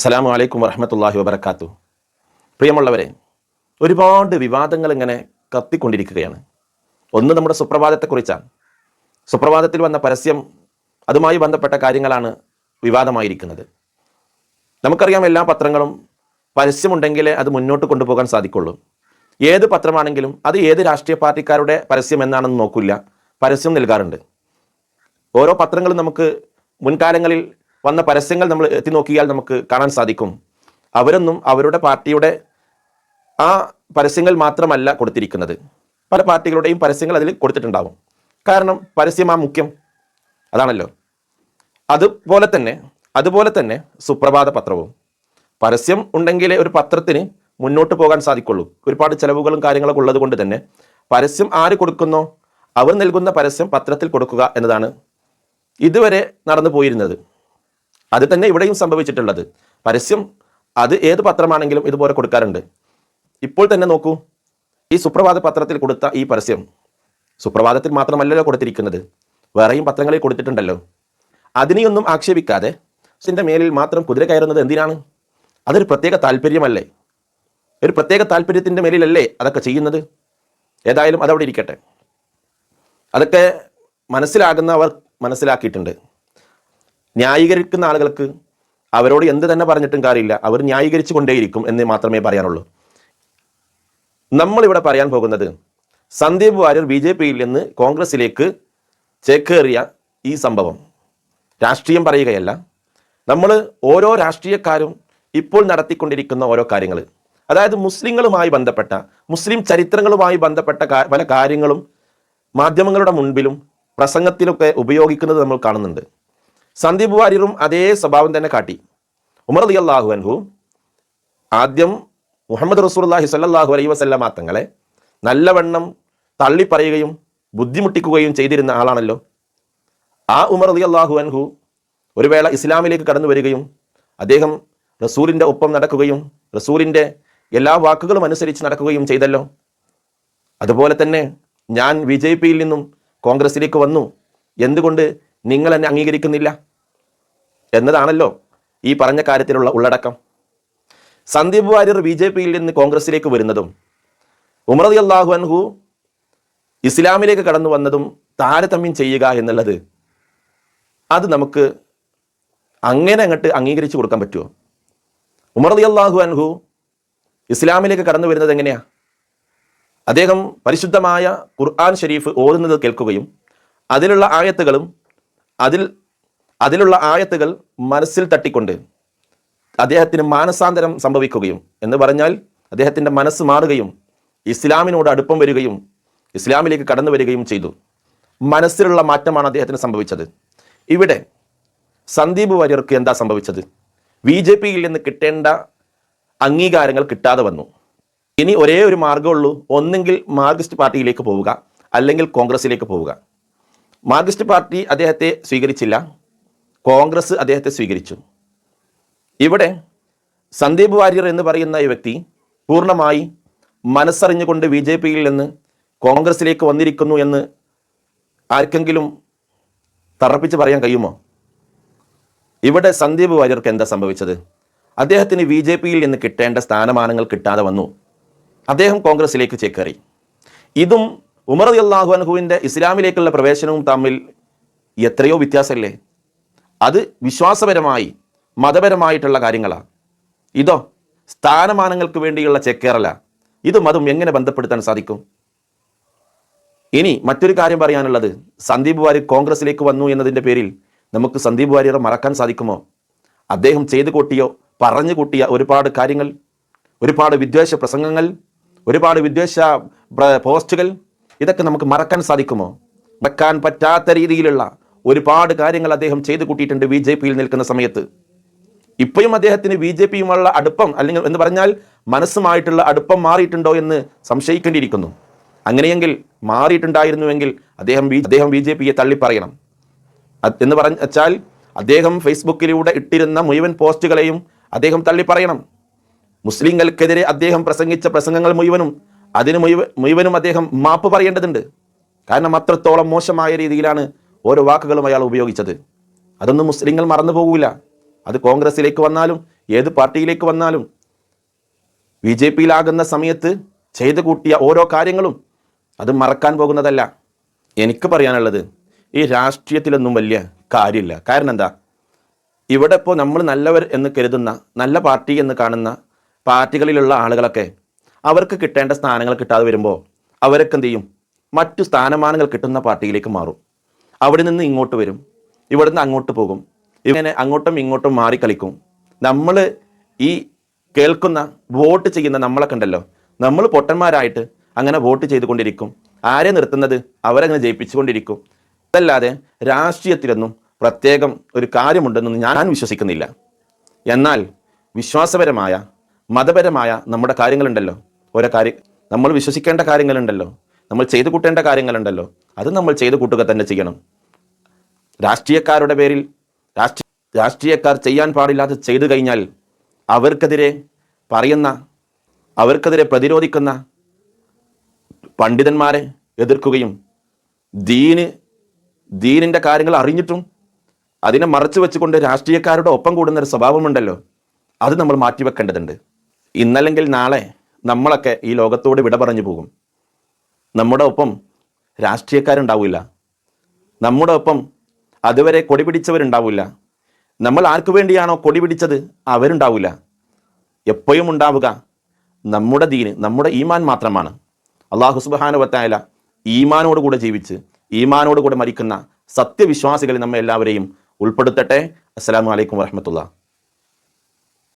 അസ്സലാമു അലൈക്കും വറഹമത്തല്ലാഹി വബർക്കാത്തു പ്രിയമുള്ളവരെ ഒരുപാട് വിവാദങ്ങൾ ഇങ്ങനെ കത്തിക്കൊണ്ടിരിക്കുകയാണ്. ഒന്ന് നമ്മുടെ സുപ്രഭാതത്തെക്കുറിച്ചാണ്. സുപ്രഭാതത്തിൽ വന്ന പരസ്യം അതുമായി ബന്ധപ്പെട്ട കാര്യങ്ങളാണ് വിവാദമായിരിക്കുന്നത്. നമുക്കറിയാം എല്ലാ പത്രങ്ങളും പരസ്യമുണ്ടെങ്കിലേ അത് മുന്നോട്ട് കൊണ്ടുപോകാൻ സാധിക്കുള്ളൂ. ഏത് പത്രമാണെങ്കിലും അത് ഏത് രാഷ്ട്രീയ പാർട്ടിക്കാരുടെ പരസ്യം എന്നാണെന്ന് നോക്കില്ല. പരസ്യം നൽകാറുണ്ട്. ഓരോ പത്രങ്ങളും നമുക്ക് മുൻകാലങ്ങളിൽ വന്ന പരസ്യങ്ങൾ നമ്മൾ എത്തി നോക്കിയാൽ നമുക്ക് കാണാൻ സാധിക്കും. അവരൊന്നും അവരുടെ പാർട്ടിയുടെ ആ പരസ്യങ്ങൾ മാത്രമല്ല കൊടുത്തിരിക്കുന്നത്. പല പാർട്ടികളുടെയും പരസ്യങ്ങൾ അതിൽ കൊടുത്തിട്ടുണ്ടാവും. കാരണം പരസ്യം ആ മുഖ്യം. അതാണല്ലോ. അതുപോലെ തന്നെ അതുപോലെ തന്നെ സുപ്രഭാത പത്രവും. പരസ്യം ഉണ്ടെങ്കിലേ ഒരു പത്രത്തിന് മുന്നോട്ട് പോകാൻ സാധിക്കുള്ളൂ. ഒരുപാട് ചിലവുകളും കാര്യങ്ങളൊക്കെ ഉള്ളത് കൊണ്ട് തന്നെ പരസ്യം ആര് കൊടുക്കുന്നോ അവർ നൽകുന്ന പരസ്യം പത്രത്തിൽ കൊടുക്കുക എന്നതാണ് ഇതുവരെ നടന്നു പോയിരുന്നത്. അത് തന്നെ ഇവിടെയും സംഭവിച്ചിട്ടുള്ളത്. പരസ്യം അത് ഏത് പത്രമാണെങ്കിലും ഇതുപോലെ കൊടുക്കാറുണ്ട്. ഇപ്പോൾ തന്നെ നോക്കൂ ഈ സുപ്രഭാത പത്രത്തിൽ കൊടുത്ത ഈ പരസ്യം സുപ്രഭാതത്തിൽ മാത്രമല്ലല്ലോ കൊടുത്തിരിക്കുന്നത്. വേറെയും പത്രങ്ങളിൽ കൊടുത്തിട്ടുണ്ടല്ലോ. അതിനെയൊന്നും ആക്ഷേപിക്കാതെ ഇതിന്റെ മേലിൽ മാത്രം കുതിര കയറുന്നത് എന്തിനാണ്? അതൊരു പ്രത്യേക താല്പര്യമല്ലേ? ഒരു പ്രത്യേക താല്പര്യത്തിന്റെ മേലിലല്ലേ അതൊക്കെ ചെയ്യുന്നത്? ഏതായാലും അതവിടെ ഇരിക്കട്ടെ. അതൊക്കെ മനസ്സിലാകുന്നവർ മനസ്സിലാക്കിയിട്ടുണ്ട്. ന്യായീകരിക്കുന്ന ആളുകൾക്ക് അവരോട് എന്ത് തന്നെ പറഞ്ഞിട്ടും കാര്യമില്ല. അവർ ന്യായീകരിച്ചു കൊണ്ടേയിരിക്കും എന്ന് മാത്രമേ പറയാനുള്ളൂ. നമ്മളിവിടെ പറയാൻ പോകുന്നത് സന്ദീപ് വാര്യർ ബി ജെ പിയിൽ നിന്ന് കോൺഗ്രസിലേക്ക് ചേക്കേറിയ ഈ സംഭവം. രാഷ്ട്രീയം പറയുകയല്ല. നമ്മൾ ഓരോ രാഷ്ട്രീയക്കാരും ഇപ്പോൾ നടത്തിക്കൊണ്ടിരിക്കുന്ന ഓരോ കാര്യങ്ങൾ അതായത് മുസ്ലിങ്ങളുമായി ബന്ധപ്പെട്ട മുസ്ലിം ചരിത്രങ്ങളുമായി ബന്ധപ്പെട്ട പല കാര്യങ്ങളും മാധ്യമങ്ങളുടെ മുൻപിലും പ്രസംഗത്തിലൊക്കെ ഉപയോഗിക്കുന്നത് നമ്മൾ കാണുന്നുണ്ട്. സന്ദീപ് വാര്യറും അതേ സ്വഭാവം തന്നെ കാട്ടി. ഉമർ അലി അള്ളാഹു അൻഹു ആദ്യം മുഹമ്മദ് റസൂർല്ലാഹി സല്ലാഹു അലൈ വസല്ലമ തങ്ങളെ നല്ലവണ്ണം തള്ളിപ്പറയുകയും ബുദ്ധിമുട്ടിക്കുകയും ചെയ്തിരുന്ന ആളാണല്ലോ. ആ ഉമർ അലി അള്ളാഹു അൻഹു ഒരു വേള ഇസ്ലാമിലേക്ക് കടന്നു വരികയും അദ്ദേഹം റസൂലിന്റെ ഒപ്പം നടക്കുകയും റസൂലിന്റെ എല്ലാ വാക്കുകളും അനുസരിച്ച് നടക്കുകയും ചെയ്തല്ലോ. അതുപോലെ തന്നെ ഞാൻ ബി ജെ പിയിൽ നിന്നും കോൺഗ്രസിലേക്ക് വന്നു. എന്തുകൊണ്ട് നിങ്ങൾ എന്നെ അംഗീകരിക്കുന്നില്ല? എന്നതാണല്ലോ ഈ പറഞ്ഞ കാര്യത്തിലുള്ള ഉള്ളടക്കം. സന്ദീപ് വാര്യർ ബി ജെ പിയിൽ നിന്ന് കോൺഗ്രസിലേക്ക് വരുന്നതും ഉമറദി അള്ളാഹു അൻഹു ഇസ്ലാമിലേക്ക് കടന്നു വന്നതും താരതമ്യം ചെയ്യുക എന്നുള്ളത് അത് നമുക്ക് അങ്ങനെ അങ്ങോട്ട് അംഗീകരിച്ചു കൊടുക്കാൻ പറ്റുമോ ഉമറദി അള്ളാഹു അൻഹു ഇസ്ലാമിലേക്ക് കടന്നു വരുന്നത് എങ്ങനെയാ? അദ്ദേഹം പരിശുദ്ധമായ ഖുർആൻ ഷരീഫ് ഓതുന്നത് കേൾക്കുകയും അതിലുള്ള ആയത്തുകളും അതിൽ അതിലുള്ള ആയത്തുകൾ മനസ്സിൽ തട്ടിക്കൊണ്ട് അദ്ദേഹത്തിന് മാനസാന്തരം സംഭവിക്കുകയും എന്ന് പറഞ്ഞാൽ അദ്ദേഹത്തിന്റെ മനസ്സ് മാറുകയും ഇസ്ലാമിനോട് അടുപ്പം വരികയും ഇസ്ലാമിലേക്ക് കടന്നു വരികയും ചെയ്തു. മനസ്സിലുള്ള മാറ്റമാണ് അദ്ദേഹത്തിന് സംഭവിച്ചത്. ഇവിടെ സന്ദീപ് വാര്യർക്ക് എന്താ സംഭവിച്ചത്? ബി ജെ പിയിൽ നിന്ന് കിട്ടേണ്ട അംഗീകാരങ്ങൾ കിട്ടാതെ വന്നു. ഇനി ഒരേ ഒരു മാർഗമുള്ളൂ ഒന്നെങ്കിൽ മാർക്സിസ്റ്റ് പാർട്ടിയിലേക്ക് പോവുക അല്ലെങ്കിൽ കോൺഗ്രസിലേക്ക് പോവുക. മാർക്സിസ്റ്റ് പാർട്ടി അദ്ദേഹത്തെ സ്വീകരിച്ചില്ല. കോൺഗ്രസ് അദ്ദേഹത്തെ സ്വീകരിച്ചു. ഇവിടെ സന്ദീപ് വാര്യർ എന്ന് പറയുന്ന ഈ വ്യക്തി പൂർണമായി മനസ്സറിഞ്ഞുകൊണ്ട് ബി ജെ പിയിൽ നിന്ന് കോൺഗ്രസിലേക്ക് വന്നിരിക്കുന്നു എന്ന് ആർക്കെങ്കിലും തറപ്പിച്ച് പറയാൻ കഴിയുമോ? ഇവിടെ സന്ദീപ് വാര്യർക്ക് എന്താ സംഭവിച്ചത്? അദ്ദേഹത്തിന് ബി ജെ പിയിൽ നിന്ന് കിട്ടേണ്ട സ്ഥാനമാനങ്ങൾ കിട്ടാതെ വന്നു. അദ്ദേഹം കോൺഗ്രസിലേക്ക് ചേക്കേറി. ഇതും ഉമർ അള്ളാഹു അൻഹുവിന്റെ ഇസ്ലാമിലേക്കുള്ള പ്രവേശനവും തമ്മിൽ എത്രയോ വ്യത്യാസമല്ലേ? അത് വിശ്വാസപരമായി മതപരമായിട്ടുള്ള കാര്യങ്ങളാണ്. ഇതോ സ്ഥാനമാനങ്ങൾക്ക് വേണ്ടിയുള്ള ചെക്കേറല. ഇതും അതും എങ്ങനെ ബന്ധപ്പെടുത്താൻ സാധിക്കും? ഇനി മറ്റൊരു കാര്യം പറയാനുള്ളത്. സന്ദീപ് വാര്യർ കോൺഗ്രസിലേക്ക് വന്നു എന്നതിന്റെ പേരിൽ നമുക്ക് സന്ദീപ് വാര്യറെ മറക്കാൻ സാധിക്കുമോ? അദ്ദേഹം ചെയ്തു കൂട്ടിയോ പറഞ്ഞു കൂട്ടിയ ഒരുപാട് കാര്യങ്ങൾ ഒരുപാട് വിദ്വേഷ പ്രസംഗങ്ങൾ ഒരുപാട് വിദ്വേഷ പോസ്റ്റുകൾ ഇതൊക്കെ നമുക്ക് മറക്കാൻ സാധിക്കുമോ? മറക്കാൻ പറ്റാത്ത രീതിയിലുള്ള ഒരുപാട് കാര്യങ്ങൾ അദ്ദേഹം ചെയ്തു കൂട്ടിയിട്ടുണ്ട് ബി ജെ പിയിൽ നിൽക്കുന്ന സമയത്ത്. ഇപ്പോഴും അദ്ദേഹത്തിന് ബി ജെ പിയുമുള്ള അടുപ്പം അല്ലെങ്കിൽ എന്ന് പറഞ്ഞാൽ മനസ്സുമായിട്ടുള്ള അടുപ്പം മാറിയിട്ടുണ്ടോ എന്ന് സംശയിക്കേണ്ടിയിരിക്കുന്നു. അങ്ങനെയെങ്കിൽ മാറിയിട്ടുണ്ടായിരുന്നുവെങ്കിൽ അദ്ദേഹം ബി അദ്ദേഹം ബി ജെ പിയെ തള്ളിപ്പറയണം. എന്ന് പറഞ്ഞ വെച്ചാൽ അദ്ദേഹം ഫേസ്ബുക്കിലൂടെ ഇട്ടിരുന്ന മുഴുവൻ പോസ്റ്റുകളെയും അദ്ദേഹം തള്ളിപ്പറയണം. മുസ്ലിങ്ങൾക്കെതിരെ അദ്ദേഹം പ്രസംഗിച്ച പ്രസംഗങ്ങൾ മുഴുവനും അതിന് മുഴുവനും അദ്ദേഹം മാപ്പ് പറയേണ്ടതുണ്ട്. കാരണം അത്രത്തോളം മോശമായ രീതിയിലാണ് ഓരോ വാക്കുകളും അയാൾ ഉപയോഗിച്ചത്. അതൊന്നും മുസ്ലിങ്ങൾ മറന്നു പോകൂല. അത് കോൺഗ്രസിലേക്ക് വന്നാലും ഏത് പാർട്ടിയിലേക്ക് വന്നാലും. ബി ജെ പിയിലാകുന്ന സമയത്ത് ചെയ്തു കൂട്ടിയ ഓരോ കാര്യങ്ങളും അത് മറക്കാൻ പോകുന്നതല്ല. എനിക്ക് പറയാനുള്ളത് ഈ രാഷ്ട്രീയത്തിലൊന്നും വലിയ കാര്യമില്ല. കാരണം എന്താ? ഇവിടെ ഇപ്പോൾ നമ്മൾ നല്ലവർ എന്ന് കരുതുന്ന നല്ല പാർട്ടി എന്ന് കാണുന്ന പാർട്ടികളിലുള്ള ആളുകളൊക്കെ അവർക്ക് കിട്ടേണ്ട സ്ഥാനങ്ങൾ കിട്ടാതെ വരുമ്പോൾ അവരൊക്കെ എന്ത് ചെയ്യും മറ്റു സ്ഥാനമാനങ്ങൾ കിട്ടുന്ന പാർട്ടിയിലേക്ക് മാറും. അവിടെ നിന്ന് ഇങ്ങോട്ട് വരും. ഇവിടെ നിന്ന് അങ്ങോട്ട് പോകും. ഇങ്ങനെ അങ്ങോട്ടും ഇങ്ങോട്ടും മാറി കളിക്കും. നമ്മൾ ഈ കേൾക്കുന്ന വോട്ട് ചെയ്യുന്ന നമ്മളെ കണ്ടല്ലോ. നമ്മൾ പൊട്ടന്മാരായിട്ട് അങ്ങനെ വോട്ട് ചെയ്തുകൊണ്ടിരിക്കും. ആരെ നിർത്തുന്നത്? അവരങ്ങനെ ജയിപ്പിച്ചുകൊണ്ടിരിക്കും. അതല്ലാതെ രാഷ്ട്രീയത്തിലൊന്നും പ്രത്യേകം ഒരു കാര്യമുണ്ടെന്നൊന്നും ഞാൻ വിശ്വസിക്കുന്നില്ല. എന്നാൽ വിശ്വാസപരമായ മതപരമായ നമ്മുടെ കാര്യങ്ങളുണ്ടല്ലോ. ഓരോ കാര്യം നമ്മൾ വിശ്വസിക്കേണ്ട കാര്യങ്ങളുണ്ടല്ലോ. നമ്മൾ ചെയ്തു കൂട്ടേണ്ട കാര്യങ്ങളുണ്ടല്ലോ. അത് നമ്മൾ ചെയ്തു കൂട്ടുക തന്നെ ചെയ്യണം. രാഷ്ട്രീയക്കാരുടെ പേരിൽ രാഷ്ട്രീയ രാഷ്ട്രീയക്കാർ ചെയ്യാൻ പാടില്ലാതെ ചെയ്തു കഴിഞ്ഞാൽ അവർക്കെതിരെ പറയുന്ന അവർക്കെതിരെ പ്രതിരോധിക്കുന്ന പണ്ഡിതന്മാരെ എതിർക്കുകയും ദീന് ദീനിന്റെ കാര്യങ്ങൾ അറിഞ്ഞിട്ടും അതിനെ മറച്ചു വെച്ചുകൊണ്ട് രാഷ്ട്രീയക്കാരുടെ ഒപ്പം കൂടുന്ന ഒരു സ്വഭാവമുണ്ടല്ലോ. അത് നമ്മൾ മാറ്റിവെക്കേണ്ടതുണ്ട്. ഇന്നല്ലെങ്കിൽ നാളെ നമ്മളൊക്കെ ഈ ലോകത്തോട് വിട പറഞ്ഞു പോകും. നമ്മുടെ ഒപ്പം രാഷ്ട്രീയക്കാരുണ്ടാവില്ല. നമ്മുടെ ഒപ്പം അതുവരെ കൊടി പിടിച്ചവരുണ്ടാവില്ല. നമ്മൾ ആർക്കു വേണ്ടിയാണോ കൊടി പിടിച്ചത്? അവരുണ്ടാവില്ല. എപ്പോഴും ഉണ്ടാവുക നമ്മുടെ ദീന് നമ്മുടെ ഈമാൻ മാത്രമാണ്. അള്ളാഹു സുബാനുവത്തായ ഈമാനോട് കൂടെ ജീവിച്ച് ഈമാനോട് കൂടെ മരിക്കുന്ന സത്യവിശ്വാസികളെ നമ്മെ എല്ലാവരെയും ഉൾപ്പെടുത്തട്ടെ. അസ്സാം വലൈക്കും വറഹമത്തുള്ള